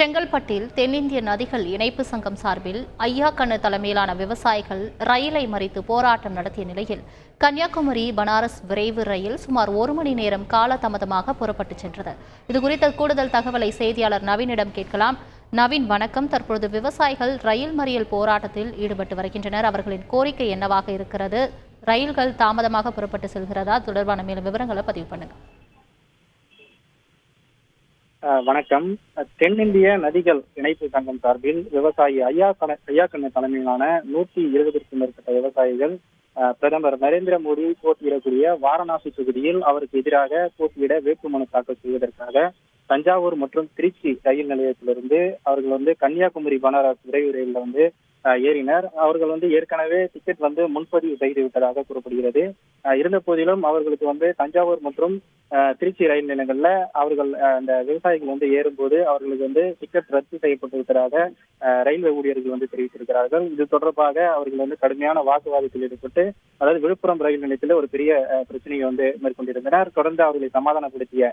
செங்கல்பட்டில் தென்னிந்திய நதிகள் இணைப்பு சங்கம் சார்பில் ஐயாக்கண்ணு தலைமையிலான விவசாயிகள் ரயிலை மறித்து போராட்டம் நடத்திய நிலையில் கன்னியாகுமரி பனாரஸ் விரைவு ரயில் சுமார் ஒரு மணி நேரம் காலதாமதமாக புறப்பட்டுச் சென்றது. இதுகுறித்த கூடுதல் தகவலை செய்தியாளர் நவீனிடம் கேட்கலாம். நவீன் வணக்கம். தற்பொழுது விவசாயிகள் ரயில் மறியல் போராட்டத்தில் ஈடுபட்டு வருகின்றனர். அவர்களின் கோரிக்கை என்னவாக இருக்கிறது? ரயில்கள் தாமதமாக புறப்பட்டு செல்கிறதா? தொடர்பான மேலும் விவரங்களை பதிவு பண்ணுங்கள் வணக்கம். தென்னிந்திய நதிகள் இணைப்பு சங்கம் சார்பில் விவசாயி ஐயா கண கண்ணு தலைமையிலான நூத்தி இருபதுக்கும் மேற்பட்ட விவசாயிகள் அஹ், பிரதமர் நரேந்திர மோடி போட்டியிடக்கூடிய வாரணாசி தொகுதியில் அவருக்கு எதிராக போட்டியிட வேட்புமனு தாக்கல் செய்வதற்காக தஞ்சாவூர் மற்றும் திருச்சி ரயில் நிலையத்திலிருந்து அவர்கள் வந்து கன்னியாகுமரி பனாரஸ் விரைவு ரயிலில் வந்து ஏறினர். அவர்கள் வந்து ஏற்கனவே டிக்கெட் வந்து முன்பதிவு செய்து விட்டதாக கூறப்படுகிறது. இருந்த போதிலும் அவர்களுக்கு வந்து தஞ்சாவூர் மற்றும் திருச்சி ரயில் நிலையங்கள்ல அவர்கள் அந்த விவசாயிகள் வந்து ஏறும்போது அவர்களுக்கு வந்து டிக்கெட் ரத்து செய்யப்பட்டிருப்பதாக ரயில்வே ஊழியர்கள் வந்து தெரிவித்திருக்கிறார்கள். இது தொடர்பாக அவர்கள் வந்து கடுமையான வாக்குவாதத்தில் ஈடுபட்டு அதாவது விழுப்புரம் ரயில் நிலையத்தில் ஒரு பெரிய பிரச்சனையை வந்து மேற்கொண்டிருந்தனர். தொடர்ந்து அவர்களை சமாதானப்படுத்திய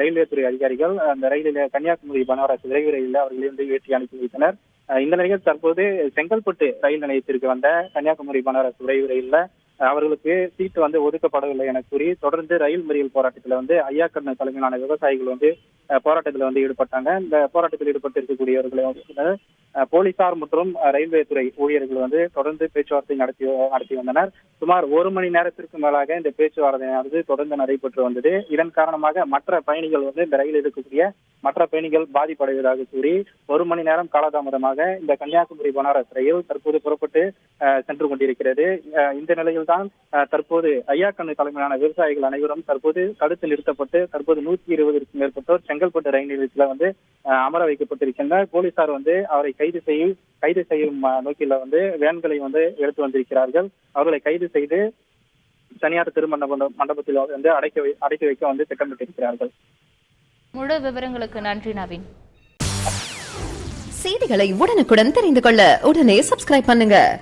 ரயில்வே துறை அதிகாரிகள் அந்த ரயிலில் கன்னியாகுமரி பனாரஸ் விரைவு ரயிலில் அவர்களை வந்து ஏற்றி அனுப்பி வைத்தனர். இந்த நிலையில் தற்போது செங்கல்பட்டு ரயில் நிலையத்திற்கு வந்த கன்னியாகுமரி பனாரஸ் விரைவு ரயில்ல அவர்களுக்கு சீட்டு வந்து ஒதுக்கப்படவில்லை என கூறி தொடர்ந்து ரயில் மறியல் போராட்டத்தில் வந்து ஐயாக்கண்ணு தலைமையிலான விவசாயிகள் வந்து அஹ், போராட்டத்தில் வந்து ஈடுபட்டாங்க. இந்த போராட்டத்தில் ஈடுபட்டு இருக்கக்கூடியவர்களை போலீசார் மற்றும் ரயில்வே துறை ஊழியர்கள் வந்து தொடர்ந்து பேச்சுவார்த்தை நடத்தி நடத்தி வந்தனர். சுமார் ஒரு மணி நேரத்திற்கு மேலாக இந்த பேச்சுவார்த்தையானது தொடர்ந்து நடைபெற்று வந்தது. இதன் காரணமாக மற்ற பயணிகள் வந்து இந்த ரயில் இருக்கக்கூடிய மற்ற பயணிகள் பாதிப்படைவதாக கூறி ஒரு மணி நேரம் காலதாமதமாக இந்த கன்னியாகுமரி பனாரஸ் ரயில் தற்போது புறப்பட்டு அஹ், சென்று கொண்டிருக்கிறது. அஹ், இந்த நிலையில்தான் அஹ், தற்போது ஐயாக்கண்ணு தலைமையிலான விவசாயிகள் அனைவரும் தற்போது தடுத்து நிறுத்தப்பட்டு தற்போது நூத்தி இருபதற்கும் மேற்பட்டோர் செங்கல்பட்டு ரயில் நிலையத்தில் வந்து அமர வைக்கப்பட்டிருக்கின்றனர் போலீசார் வந்து அவரை கைது செய்யும் கைது செய்யும் நோக்கில வந்து வேன்களை வந்து எடுத்து வந்திருக்கிறார்கள். அவர்களை கைது செய்து தனியார் திருமண மண்டபத்தில் வந்து அடைக்க வை- அடைத்து வைக்க வந்து திட்டமிட்டிருக்கிறார்கள். முழு விவரங்களுக்கு நன்றி நவீன். செய்திகளை உடனுக்குடன் தெரிந்து கொள்ள உடனே சப்ஸ்கிரைப் பண்ணுங்க.